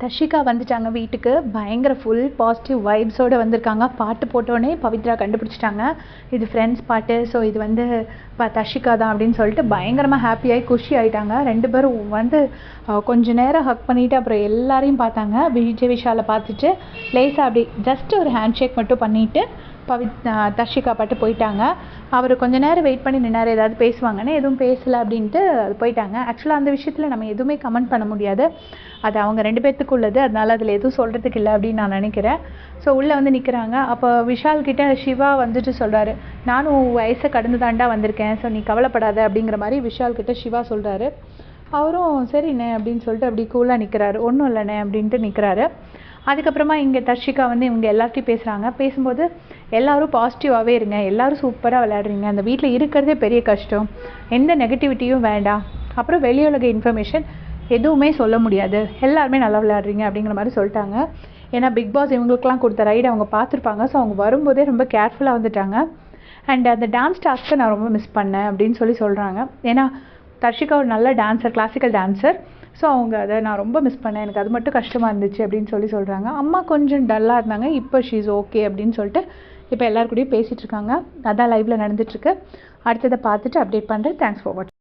தர்ஷிகா வந்துட்டாங்க வீட்டுக்கு. பயங்கர ஃபுல் பாசிட்டிவ் வைப்ஸோடு வந்திருக்காங்க. பாட்டு போட்டோடனே பவித்ரா கண்டுபிடிச்சிட்டாங்க. இது ஃப்ரெண்ட்ஸ் பாட்டு ஸோ இது வந்து இப்போ தர்ஷிகா தான் அப்படின்னு சொல்லிட்டு பயங்கரமாக ஹாப்பியாகி குஷி ஆகிட்டாங்க ரெண்டு பேரும் வந்து கொஞ்ச நேரம் ஹக் பண்ணிவிட்டு அப்புறம் எல்லாரையும் பார்த்தாங்க. விஜய் விஷாலை பார்த்துட்டு லேசாக அப்படி ஜஸ்ட் ஒரு ஹேண்ட் ஷேக் மட்டும் பண்ணிவிட்டு பவித் தர்ஷிகா பாட்டு போயிட்டாங்க. அவர் கொஞ்ச நேரம் வெயிட் பண்ணி நின்னார் ஏதாவது பேசுவாங்கன்னு. எதுவும் பேசலை அப்படின்ட்டு அது போயிட்டாங்க. ஆக்சுவலாக அந்த விஷயத்தில் நம்ம எதுவுமே கமெண்ட் பண்ண முடியாது. அது அவங்க ரெண்டு பேர்த்துக்கு உள்ளது. அதனால் அதில் எதுவும் சொல்கிறதுக்கு இல்லை அப்படின்னு நான் நினைக்கிறேன். ஸோ உள்ளே வந்து நிற்கிறாங்க அப்போ விஷால் கிட்ட சிவா வந்துட்டு சொல்கிறாரு நானும் வயசை கடந்து தாண்டா வந்திருக்கேன். ஸோ நீ கவலைப்படாத அப்படிங்கிற மாதிரி விஷால் கிட்ட சிவா சொல்கிறாரு அவரும் சரிண்ணே அப்படின்னு சொல்லிட்டு அப்படி கூலாக நிற்கிறாரு ஒன்றும் இல்லைண்ணே அப்படின்ட்டு நிற்கிறாரு அதுக்கப்புறமா இங்கே தர்ஷிகா வந்து இவங்க எல்லார்ட்டையும் பேசுகிறாங்க பேசும்போது எல்லோரும் பாசிட்டிவாகவே இருங்க. எல்லாரும் சூப்பராக விளையாடுறீங்க. அந்த வீட்டில் இருக்கிறதே பெரிய கஷ்டம். எந்த நெகட்டிவிட்டியும் வேண்டாம். அப்புறம் வெளியுலக இன்ஃபர்மேஷன் எதுவுமே சொல்ல முடியாது. எல்லாருமே நல்லா விளையாடுறீங்க அப்படிங்கிற மாதிரி சொல்லிட்டாங்க. ஏன்னா பிக் பாஸ் இவங்களுக்குலாம் கொடுத்த ரைடு அவங்க பார்த்துருப்பாங்க. ஸோ அவங்க வரும்போதே ரொம்ப கேர்ஃபுல்லாக வந்துட்டாங்க. அண்ட் அந்த டான்ஸ் டாஸ்க்கை நான் ரொம்ப மிஸ் பண்ணேன் அப்படின்னு சொல்லி சொல்கிறாங்க ஏன்னா தர்ஷிகா ஒரு நல்ல டான்ஸர் கிளாசிக்கல் டான்ஸர் ஸோ அவங்க அதை நான் ரொம்ப மிஸ் பண்ணேன். எனக்கு அது மட்டும் கஷ்டமாக இருந்துச்சு அப்படின்னு சொல்லி சொல்கிறாங்க அம்மா கொஞ்சம் டல்லாக இருந்தாங்க. இப்போ ஷீஸ் ஓகே அப்படின்னு சொல்லிட்டு இப்போ எல்லார் கூடயும் பேசிகிட்டு இருக்காங்க. அதான் லைவில் நடந்துட்டுருக்கு அடுத்ததை பார்த்துட்டு அப்டேட் பண்ணுறேன் தேங்க்ஸ் ஃபார் வாட்சிங்